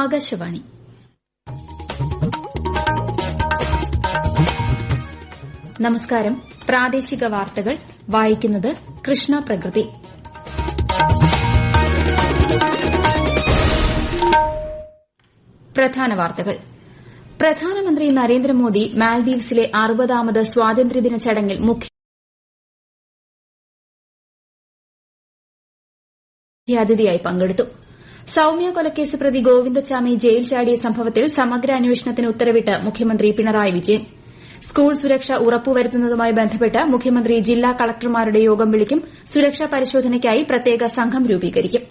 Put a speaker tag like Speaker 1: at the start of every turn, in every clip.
Speaker 1: ആകാശവാണി നമസ്കാരം പ്രാദേശിക വാർത്തകൾ വായിക്കുന്നത് കൃഷ്ണ പ്രകൃതി പ്രധാന വാർത്തകൾ പ്രധാനമന്ത്രി നരേന്ദ്രമോദി മാൽദീവ്സിലെ അറുപതാമത് സ്വാതന്ത്ര്യദിന ചടങ്ങിൽ മുഖ്യാതിഥിയായി പങ്കെടുത്തു സൌമ്യ കൊലക്കേസ് പ്രതി ഗോവിന്ദച്ചാമി ജയിൽ ചാടിയ സംഭവത്തിൽ സമഗ്ര അന്വേഷണത്തിന് ഉത്തരവിട്ട് മുഖ്യമന്ത്രി പിണറായി വിജയൻ സ്കൂൾ സുരക്ഷ ഉറപ്പുവരുത്തുന്നതുമായി ബന്ധപ്പെട്ട് മുഖ്യമന്ത്രി ജില്ലാ കളക്ടർമാരുടെ യോഗം വിളിക്കും സുരക്ഷാ പരിശോധനയ്ക്കായി പ്രത്യേക സംഘം രൂപീകരിക്കും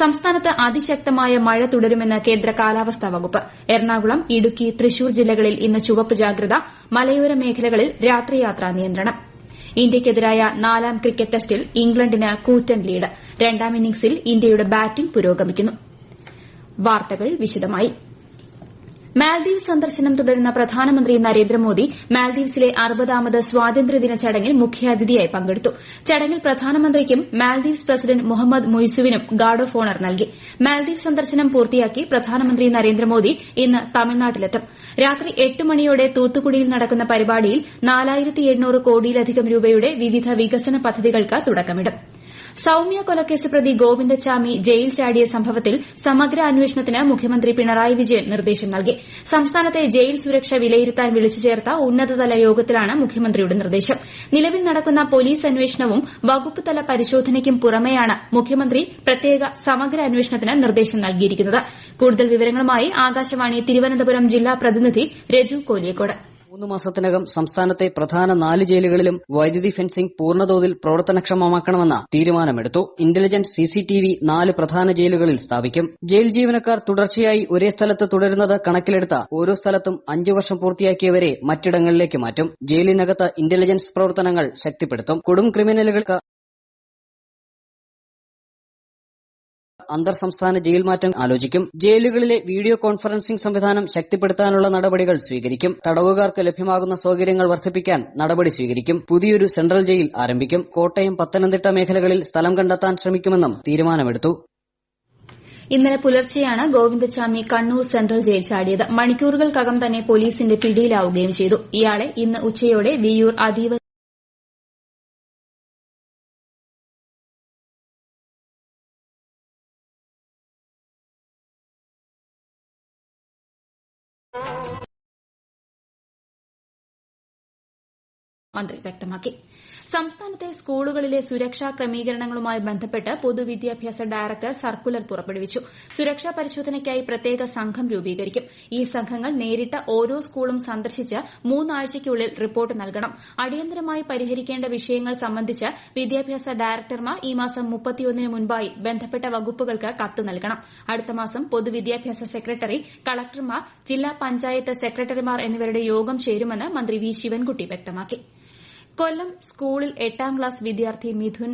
Speaker 1: സംസ്ഥാനത്ത് അതിശക്തമായ മഴ തുടരുമെന്ന് കേന്ദ്ര കാലാവസ്ഥാ വകുപ്പ് എറണാകുളം ഇടുക്കി തൃശൂർ ജില്ലകളിൽ ഇന്ന് ചുവപ്പ് ജാഗ്രത മലയോര മേഖലകളിൽ രാത്രിയാത്രാ നിയന്ത്രണം ഇന്ത്യയ്ക്കെതിരായ നാലാം ക്രിക്കറ്റ് ടെസ്റ്റിൽ ഇംഗ്ലണ്ടിന് കൂറ്റൻ ലീഡ് രണ്ടാം ഇന്നിംഗ്സിൽ ഇന്ത്യയുടെ ബാറ്റിംഗ് പുരോഗമിക്കുന്നു വാർത്തകൾ വിശദമായി മാൽദ്വീപ് സന്ദർശനം തുടരുന്ന പ്രധാനമന്ത്രി നരേന്ദ്രമോദി മാൽദ്വീപ്സിലെ അറുപതാമത് സ്വാതന്ത്ര്യദിന ചടങ്ങിൽ മുഖ്യാതിഥിയായി പങ്കെടുത്തു ചടങ്ങിൽ പ്രധാനമന്ത്രിക്കും മാൽദ്വീപ്സ് പ്രസിഡന്റ് മുഹമ്മദ് മൊയ്സുവിനും ഗാർഡ് ഓഫ് ഓണർ നൽകി മാൽദ്വീപ് സന്ദർശനം പൂർത്തിയാക്കി പ്രധാനമന്ത്രി നരേന്ദ്രമോദി ഇന്ന് തമിഴ്നാട്ടിലെത്തും രാത്രി എട്ട് മണിയോടെ തൂത്തുക്കുടിയിൽ നടക്കുന്ന പരിപാടിയിൽ നാലായിരത്തി കോടിയിലധികം രൂപയുടെ വിവിധ വികസന പദ്ധതികൾക്ക് തുടക്കമിടും സൌമ്യ കൊലക്കേസ് പ്രതി ഗോവിന്ദച്ചാമി ജയിൽ ചാടിയ സംഭവത്തിൽ സമഗ്ര അന്വേഷണത്തിന് മുഖ്യമന്ത്രി പിണറായി വിജയൻ നിർദ്ദേശം നൽകി സംസ്ഥാനത്തെ ജയിൽ സുരക്ഷ വിലയിരുത്താൻ വിളിച്ചു ചേർത്ത ഉന്നതതല യോഗത്തിലാണ് മുഖ്യമന്ത്രിയുടെ നിർദ്ദേശം നിലവിൽ നടക്കുന്ന പോലീസ് അന്വേഷണവും വകുപ്പ് തല പരിശോധനയ്ക്കും പുറമെയാണ് മുഖ്യമന്ത്രി പ്രത്യേക സമഗ്ര അന്വേഷണത്തിന് നിർദ്ദേശം നൽകിയിരിക്കുന്നത് കൂടുതൽ വിവരങ്ങളുമായി ആകാശവാണി തിരുവനന്തപുരം ജില്ലാ പ്രതിനിധി രജു കോലിയക്കോട്
Speaker 2: മൂന്ന് മാസത്തിനകം സംസ്ഥാനത്തെ പ്രധാന നാല് ജയിലുകളിലും വൈദ്യുതി ഫെൻസിംഗ് പൂർണ്ണതോതിൽ പ്രവർത്തനക്ഷമമാക്കണമെന്ന തീരുമാനമെടുത്തു ഇന്റലിജന്റ് സിസിടിവി നാല് പ്രധാന ജയിലുകളിൽ സ്ഥാപിക്കും ജയിൽ ജീവനക്കാർ തുടർച്ചയായി ഒരേ സ്ഥലത്ത് തുടരുന്നത് കണക്കിലെടുത്ത ഓരോ സ്ഥലത്തും അഞ്ചു വർഷം പൂർത്തിയാക്കിയവരെ മറ്റിടങ്ങളിലേക്ക് മാറ്റും ജയിലിനകത്ത് ഇന്റലിജൻസ് പ്രവർത്തനങ്ങൾ ശക്തിപ്പെടുത്തും കൊടും ക്രിമിനലുകൾക്ക് അന്തർ സംസ്ഥാന ജയിൽ മാറ്റം ആലോചിക്കും ജയിലുകളിലെ വീഡിയോ കോൺഫറൻസിംഗ് സംവിധാനം ശക്തിപ്പെടുത്താനുള്ള നടപടികൾ സ്വീകരിക്കും തടവുകാർക്ക് ലഭ്യമാകുന്ന സൌകര്യങ്ങൾ വർദ്ധിപ്പിക്കാൻ നടപടി സ്വീകരിക്കും പുതിയൊരു സെൻട്രൽ ജയിൽ ആരംഭിക്കും കോട്ടയം പത്തനംതിട്ട മേഖലകളിൽ സ്ഥലം കണ്ടെത്താൻ ശ്രമിക്കുമെന്നും തീരുമാനമെടുത്തു
Speaker 1: ഇന്നലെ പുലർച്ചെയാണ് ഗോവിന്ദച്ചാമി കണ്ണൂർ സെൻട്രൽ ജയിൽ ചാടിയത് മണിക്കൂറുകൾക്കകം തന്നെ പോലീസിന്റെ പിടിയിലാവുകയും ചെയ്തു ഇയാളെ ഇന്ന് ഉച്ചയോടെ വിയൂർ അതീവ മന്ത്രി വ്യക്തമാക്കി സംസ്ഥാനത്തെ സ്കൂളുകളിലെ സുരക്ഷാ ക്രമീകരണങ്ങളുമായി ബന്ധപ്പെട്ട് പൊതുവിദ്യാഭ്യാസ ഡയറക്ടർ സർക്കുലർ പുറപ്പെടുവിച്ചു സുരക്ഷാ പരിശോധനയ്ക്കായി പ്രത്യേക സംഘം രൂപീകരിക്കും ഈ സംഘങ്ങൾ നേരിട്ട് ഓരോ സ്കൂളും സന്ദർശിച്ച് മൂന്നാഴ്ചയ്ക്കുള്ളിൽ റിപ്പോർട്ട് നൽകണം അടിയന്തരമായി പരിഹരിക്കേണ്ട വിഷയങ്ങൾ സംബന്ധിച്ച് വിദ്യാഭ്യാസ ഡയറക്ടർമാർ ഈ മാസം മുപ്പത്തിയൊന്നിന് മുൻപായി ബന്ധപ്പെട്ട വകുപ്പുകൾക്ക് കത്ത് നൽകണം അടുത്ത മാസം പൊതുവിദ്യാഭ്യാസ സെക്രട്ടറി കളക്ടർമാർ ജില്ലാ പഞ്ചായത്ത് സെക്രട്ടറിമാർ എന്നിവരുടെ യോഗം ചേരുമെന്ന് മന്ത്രി വി ശിവൻകുട്ടി വ്യക്തമാക്കി കൊല്ലം സ്കൂളിൽ എട്ടാം ക്ലാസ് വിദ്യാർത്ഥി മിഥുൻ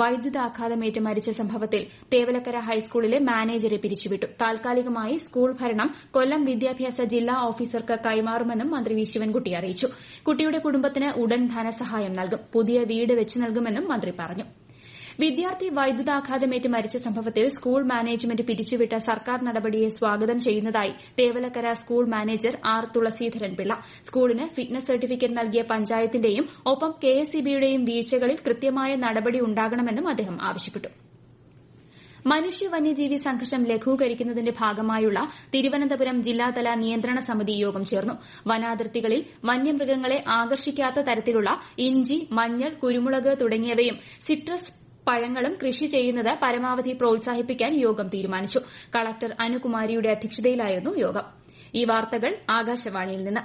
Speaker 1: വൈദ്യുതാഘാതമേറ്റ് മരിച്ച സംഭവത്തിൽ തേവലക്കര ഹൈസ്കൂളിലെ മാനേജരെ പിരിച്ചുവിട്ടു താൽക്കാലികമായി സ്കൂൾ ഭരണം കൊല്ലം വിദ്യാഭ്യാസ ജില്ലാ ഓഫീസർക്ക് കൈമാറുമെന്നും മന്ത്രി വി ശിവൻകുട്ടി അറിയിച്ചു കുട്ടിയുടെ കുടുംബത്തിന് ഉടൻ ധനസഹായം നൽകും പുതിയ വീട് വെച്ച് നൽകുമെന്നും മന്ത്രി പറഞ്ഞു വിദ്യാർത്ഥി വൈദ്യുതാഘാതമേറ്റ് മരിച്ച സംഭവത്തിൽ സ്കൂൾ മാനേജ്മെന്റ് പിരിച്ചുവിട്ട സർക്കാർ നടപടിയെ സ്വാഗതം ചെയ്യുന്നതായി Thevalakkara school manager R Thulaseedharanpillai സ്കൂളിന് ഫിറ്റ്നസ് സർട്ടിഫിക്കറ്റ് നൽകിയ പഞ്ചായത്തിന്റെയും ഒപ്പം കെ എസ് ഇ ബിയുടെയും വീഴ്ചകളിൽ കൃത്യമായ നടപടി ഉണ്ടാകണമെന്നും അദ്ദേഹം ആവശ്യപ്പെട്ടു മനുഷ്യ വന്യജീവി സംഘർഷം ലഘൂകരിക്കുന്നതിന്റെ ഭാഗമായുള്ള തിരുവനന്തപുരം ജില്ലാതല നിയന്ത്രണ സമിതി യോഗം ചേർന്നു വനാതിർത്തികളിൽ വന്യമൃഗങ്ങളെ ആകർഷിക്കാത്ത തരത്തിലുള്ള ഇഞ്ചി മഞ്ഞൾ കുരുമുളക് തുടങ്ങിയവയും സിട്രസ് പഴങ്ങളും കൃഷി ചെയ്യുന്നത് പരമാവധി പ്രോത്സാഹിപ്പിക്കാൻ യോഗം തീരുമാനിച്ചു കളക്ടർ അനുകുമാരിയുടെ അധ്യക്ഷതയിലായിരുന്നു യോഗം ഈ വാർത്തകൾ ആകാശവാണിയിൽ നിന്ന്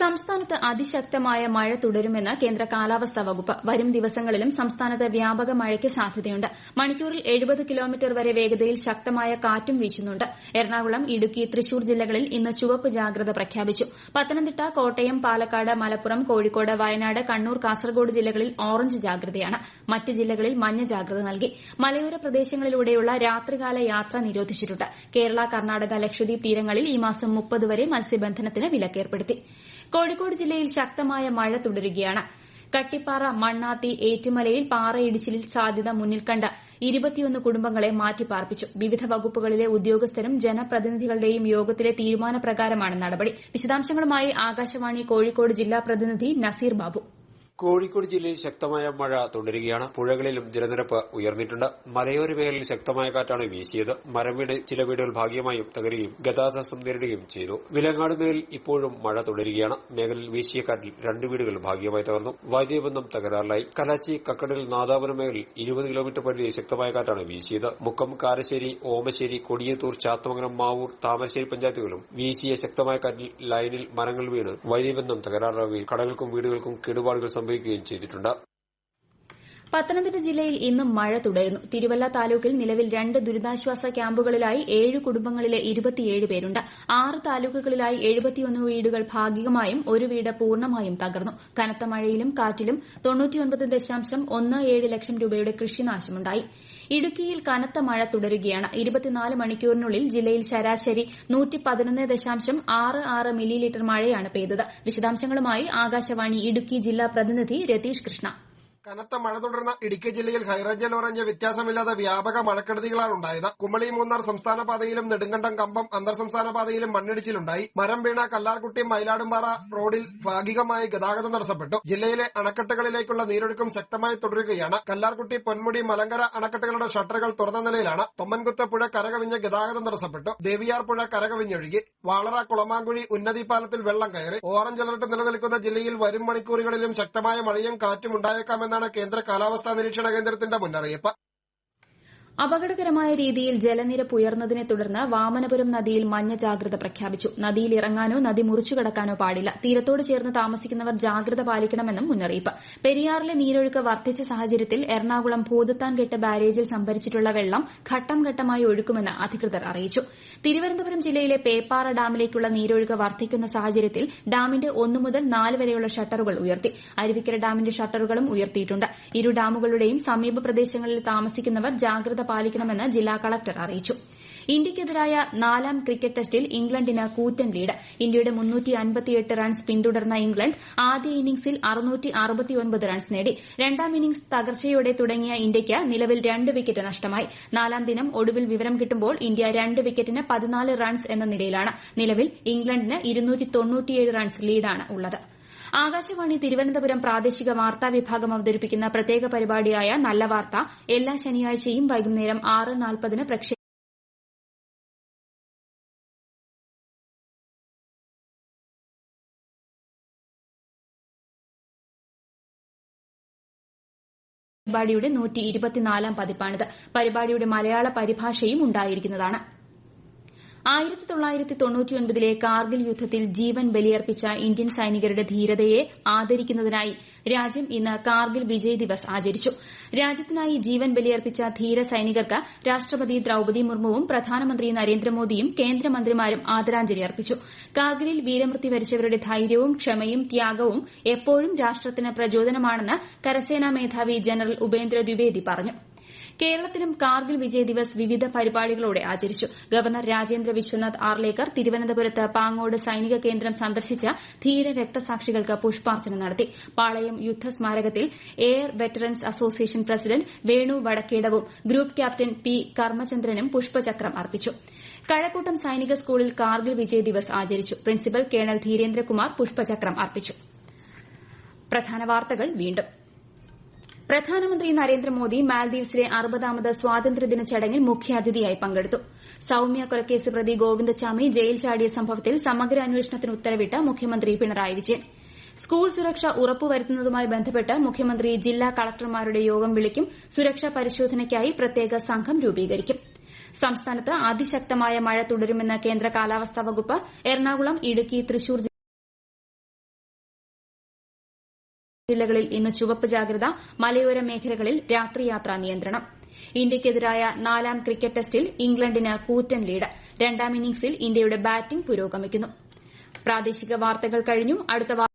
Speaker 1: സംസ്ഥാനത്ത് അതിശക്തമായ മഴ തുടരുമെന്ന് കേന്ദ്ര കാലാവസ്ഥാ വകുപ്പ് വരും ദിവസങ്ങളിലും സംസ്ഥാനത്ത് വ്യാപക മഴയ്ക്ക് സാധ്യതയുണ്ട് മണിക്കൂറിൽ കിലോമീറ്റർ വരെ വേഗതയിൽ ശക്തമായ കാറ്റും വീശുന്നുണ്ട് എറണാകുളം ഇടുക്കി തൃശൂർ ജില്ലകളിൽ ഇന്ന് ചുവപ്പ് ജാഗ്രത പ്രഖ്യാപിച്ചു പത്തനംതിട്ട കോട്ടയം പാലക്കാട് മലപ്പുറം കോഴിക്കോട് വയനാട് കണ്ണൂർ കാസർഗോഡ് ജില്ലകളിൽ ഓറഞ്ച് ജാഗ്രതയാണ് മറ്റ് ജില്ലകളിൽ മഞ്ഞ ജാഗ്രത നൽകി മലയോര പ്രദേശങ്ങളിലൂടെയുള്ള രാത്രികാല യാത്ര നിരോധിച്ചിട്ടുണ്ട് കേരള കർണാടക ലക്ഷദ്വീപ് തീരങ്ങളിൽ ഈ മാസം മുപ്പത് വരെ മത്സ്യബന്ധനത്തിന് വിലക്കേർപ്പെടുത്തി കോഴിക്കോട് ജില്ലയിൽ ശക്തമായ മഴ തുടരുകയാണ് കട്ടിപ്പാറ മണ്ണാത്തി ഏറ്റുമലയിൽ പാറയിടിച്ചിലിൽ സാധ്യത മുന്നിൽ കണ്ട് ഇരുപത്തിയൊന്ന് കുടുംബങ്ങളെ മാറ്റിപ്പാർപ്പിച്ചു വിവിധ വകുപ്പുകളിലെ ഉദ്യോഗസ്ഥരും ജനപ്രതിനിധികളുടെയും യോഗത്തിലെ തീരുമാനപ്രകാരമാണ് നടപടി വിശദാംശങ്ങളുമായി ആകാശവാണി കോഴിക്കോട് ജില്ലാ പ്രതിനിധി നസീർ ബാബു
Speaker 3: കോഴിക്കോട് ജില്ലയിൽ ശക്തമായ മഴ തുടരുകയാണ് പുഴകളിലും ജലനിരപ്പ് ഉയർന്നിട്ടുണ്ട് മലയോര മേഖലയിൽ ശക്തമായ കാറ്റാണ് വീശിയത് മരം വീട് ചില വീടുകൾ ഭാഗികമായും തകരുകയും ഗതാഗതം നേരിടുകയും ചെയ്തു വിലങ്ങാട് മേഖലയിൽ ഇപ്പോഴും മഴ തുടരുകയാണ് മേഖലയിൽ വീശിയ കാറ്റിൽ രണ്ട് വീടുകൾ ഭാഗികമായി തകർന്നു വൈദ്യുതി തകരാറിലായി കലാച്ചി കക്കടൽ നാദാപുരം മേഖലയിൽ ഇരുപത് കിലോമീറ്റർ പരിധി ശക്തമായ കാറ്റാണ് വീശിയത് മുക്കം കാരശ്ശേരി ഓമശ്ശേരി കൊടിയത്തൂർ ചാത്തമംഗലം മാവൂർ താമരശ്ശേരി പഞ്ചായത്തുകളും വീശിയ ശക്തമായ കാറ്റിൽ ലൈനിൽ മരങ്ങൾ വീണ് വൈദ്യുതി തകരാറിലാകുകയും കടകൾക്കും വീടുകൾക്കും കേടുപാടുകൾ സംഭവിക്കുകയും ചെയ്തിട്ടുണ്ട്
Speaker 1: പത്തനംതിട്ട ജില്ലയിൽ ഇന്നും മഴ തുടരുന്നു തിരുവല്ല താലൂക്കിൽ നിലവിൽ രണ്ട് ദുരിതാശ്വാസ ക്യാമ്പുകളിലായി ഏഴ് കുടുംബങ്ങളിലെ പേരുണ്ട് ആറ് താലൂക്കുകളിലായി വീടുകൾ ഭാഗികമായും ഒരു വീട് പൂർണ്ണമായും തകർന്നു കനത്ത മഴയിലും കാറ്റിലും ലക്ഷം രൂപയുടെ കൃഷിനാശമുണ്ടായിരുന്നു ഇടുക്കിയിൽ കനത്ത മഴ തുടരുകയാണ് മണിക്കൂറിനുള്ളിൽ ജില്ലയിൽ ശരാശരി മില്ലിലിറ്റർ മഴയാണ് പെയ്തത് വിശദാംശങ്ങളുമായി ആകാശവാണി ഇടുക്കി ജില്ലാ പ്രതിനിധി രതീഷ് കൃഷ്ണ
Speaker 4: കനത്ത മഴ തുടർന്ന ഇടുക്കി ജില്ലയിൽ ഹൈറേഞ്ച് ഓറഞ്ച് വ്യത്യാസമില്ലാതെ വ്യാപക മഴക്കെടുതികളാണ് ഉണ്ടായത് കുമളി മൂന്നാർ സംസ്ഥാന പാതയിലും നെടുങ്കണ്ടം കമ്പം അന്തർ സംസ്ഥാന പാതയിലും മണ്ണിടിച്ചിലുണ്ടായി മരം വീണ കല്ലാർകുട്ടി മയിലാടുംപാറ റോഡിൽ ഭാഗികമായി ഗതാഗതം തടസ്സപ്പെട്ടു ജില്ലയിലെ അണക്കെട്ടുകളിലേക്കുള്ള നീരൊഴുക്കും ശക്തമായി തുടരുകയാണ് കല്ലാർകുട്ടി പൊന്മുടി മലങ്കര അണക്കെട്ടുകളുടെ ഷട്ടറുകൾ തുറന്ന നിലയിലാണ് തൊമ്മൻകുത്ത പുഴ കരകവിഞ്ഞ് ഗതാഗതം തടസ്സപ്പെട്ടു ദേവിയാർ പുഴ കരകവിഞ്ഞൊഴുകി വാളറ കുളമാങ്കുഴി ഉന്നതി പാലത്തിൽ വെള്ളം കയറി ഓറഞ്ച് അലർട്ട് നിലനിൽക്കുന്ന ജില്ലയിൽ വരും മണിക്കൂറുകളിലും ശക്തമായ മഴയും കാറ്റും ഉണ്ടായേക്കാമെന്ന് ഉണ്ടാകുമെന്നാണ് കേന്ദ്ര കാലാവസ്ഥാ നിരീക്ഷണ കേന്ദ്രത്തിന്റെ മുന്നറിയിപ്പ്
Speaker 1: അപകടകരമായ രീതിയിൽ ജലനിരപ്പ് ഉയർന്നതിനെ തുടർന്ന് വാമനപുരം നദിയിൽ മഞ്ഞ ജാഗ്രത പ്രഖ്യാപിച്ചു നദിയിൽ ഇറങ്ങാനോ നദി മുറിച്ചു കടക്കാനോ പാടില്ല തീരത്തോട് ചേർന്ന് താമസിക്കുന്നവർ ജാഗ്രത പാലിക്കണമെന്നും മുന്നറിയിപ്പ് പെരിയാറിലെ നീരൊഴുക്ക് വർദ്ധിച്ച സാഹചര്യത്തിൽ എറണാകുളം ഭൂതത്താൻകെട്ട് ബാരേജിൽ സംഭരിച്ചിട്ടുള്ള വെള്ളം ഘട്ടം ഘട്ടമായി ഒഴുക്കുമെന്ന് അധികൃതർ അറിയിച്ചു തിരുവനന്തപുരം ജില്ലയിലെ പേപ്പാറ ഡാമിലേക്കുള്ള നീരൊഴുക്ക് വർദ്ധിക്കുന്ന സാഹചര്യത്തിൽ ഡാമിന്റെ ഒന്നു മുതൽ നാല് വരെയുള്ള ഷട്ടറുകൾ ഉയർത്തി അരുവിക്കര ഡാമിന്റെ ഷട്ടറുകളും ഉയർത്തിയിട്ടുണ്ട് ഇരു ഡാമുകളുടെയും സമീപ പ്രദേശങ്ങളിൽ താമസിക്കുന്നവർ ജാഗ്രത പാലിക്കണമെന്ന് ജില്ലാ കളക്ടർ അറിയിച്ചു ഇന്ത്യയ്ക്കെതിരായ നാലാം ക്രിക്കറ്റ് ടെസ്റ്റിൽ ഇംഗ്ലണ്ടിന് കൂറ്റൻ ലീഡ് ഇന്ത്യയുടെ റൺസ് പിന്തുടർന്ന ഇംഗ്ലണ്ട് ആദ്യ ഇന്നിംഗ്സിൽ റൺസ് നേടി രണ്ടാം ഇന്നിംഗ്സ് തകർച്ചയോടെ തുടങ്ങിയ ഇന്ത്യയ്ക്ക് നിലവിൽ രണ്ട് വിക്കറ്റ് നഷ്ടമായി നാലാം ദിനം ഒടുവിൽ വിവരം കിട്ടുമ്പോൾ ഇന്ത്യ രണ്ട് വിക്കറ്റിന് റൺസ് എന്ന നിലയിലാണ് നിലവിൽ ഇംഗ്ലണ്ടിന് റൺസ് ലീഡാണ് ഉള്ളത് ആകാശവാണി തിരുവനന്തപുരം പ്രാദേശിക വാർത്താ വിഭാഗം അവതരിപ്പിക്കുന്ന പ്രത്യേക പരിപാടിയായ നല്ല വാർത്ത എല്ലാ ശനിയാഴ്ചയും വൈകുന്നേരം ആറ് നാൽപ്പതിന് പ്രക്ഷേപണം ഇരുപത്തിനാലാം പതിപ്പാണിത് പരിപാടിയുടെ മലയാള പരിഭാഷയും ഉണ്ടായിരിക്കുന്നതാണ് കാർഗിൽ യുദ്ധത്തിൽ ജീവൻ ബലിയർപ്പിച്ച ഇന്ത്യൻ സൈനികരുടെ ധീരതയെ ആദരിക്കുന്നതിനായി രാജ്യം ഇന്ന് കാർഗിൽ വിജയ് ദിവസ് ആചരിച്ചു രാജ്യത്തിനായി ജീവൻ ബലിയർപ്പിച്ച ധീര സൈനികർക്ക് രാഷ്ട്രപതി ദ്രൌപതി മുർമുവും പ്രധാനമന്ത്രി നരേന്ദ്രമോദിയും കേന്ദ്രമന്ത്രിമാരും ആദരാഞ്ജലി അർപ്പിച്ചു കാർഗിലിൽ വീരമൃത്യു വരിച്ചവരുടെ ധൈര്യവും ക്ഷമയും ത്യാഗവും എപ്പോഴും രാഷ്ട്രത്തിന് പ്രചോദനമാണെന്ന് കരസേനാ മേധാവി ജനറൽ ഉപേന്ദ്ര ദ്വിവേദി പറഞ്ഞു കേരളത്തിലും കാർഗിൽ വിജയ് ദിവസ് വിവിധ പരിപാടികളോടെ ആചരിച്ചു ഗവർണർ രാജേന്ദ്ര വിശ്വനാഥ് ആർലേക്കർ തിരുവനന്തപുരത്ത് പാങ്ങോട് സൈനിക കേന്ദ്രം സന്ദർശിച്ച് ധീര രക്തസാക്ഷികൾക്ക് പുഷ്പാർച്ചന നടത്തി പാളയം യുദ്ധസ്മാരകത്തിൽ air veterans association president Venu വടക്കേടവും ഗ്രൂപ്പ് ക്യാപ്റ്റൻ പി കർമ്മചന്ദ്രനും പുഷ്പചക്രം അർപ്പിച്ചു കഴക്കൂട്ടം സൈനിക സ്കൂളിൽ കാർഗിൽ വിജയ് ദിവസ് ആചരിച്ചു പ്രിൻസിപ്പൽ കേണൽ ധീരേന്ദ്രകുമാർ പുഷ്പചക്രം അർപ്പിച്ചു പ്രധാനമന്ത്രി നരേന്ദ്രമോദി മാൽദ്വീപ്സിലെ അറുപതാമത് സ്വാതന്ത്ര്യദിന ചടങ്ങിൽ മുഖ്യാതിഥിയായി പങ്കെടുത്തു സൌമ്യ കൊലക്കേസ് പ്രതി ഗോവിന്ദചാമി ജയിൽ ചാടിയ സംഭവത്തിൽ സമഗ്ര അന്വേഷണത്തിന് ഉത്തരവിട്ട മുഖ്യമന്ത്രി പിണറായി വിജയൻ സ്കൂൾ സുരക്ഷ ഉറപ്പുവരുത്തുന്നതുമായി ബന്ധപ്പെട്ട് മുഖ്യമന്ത്രി ജില്ലാ കളക്ടർമാരുടെ യോഗം വിളിക്കും സുരക്ഷാ പരിശോധനയ്ക്കായി പ്രത്യേക സംഘം രൂപീകരിക്കും സംസ്ഥാനത്ത് അതിശക്തമായ മഴ തുടരുമെന്ന് കേന്ദ്ര കാലാവസ്ഥാ വകുപ്പ് എറണാകുളം ഇടുക്കി തൃശൂർ ജില്ലകളിൽ ഇന്ന് ചുവപ്പ് ജാഗ്രത മലയോര മേഖലകളിൽ രാത്രിയാത്രാ നിയന്ത്രണം ഇന്ത്യയ്ക്കെതിരായ നാലാം ക്രിക്കറ്റ് ടെസ്റ്റിൽ ഇംഗ്ലണ്ടിന് കൂറ്റൻ ലീഡ് രണ്ടാം ഇന്നിംഗ്സിൽ ഇന്ത്യയുടെ ബാറ്റിംഗ് പുരോഗമിക്കുന്നു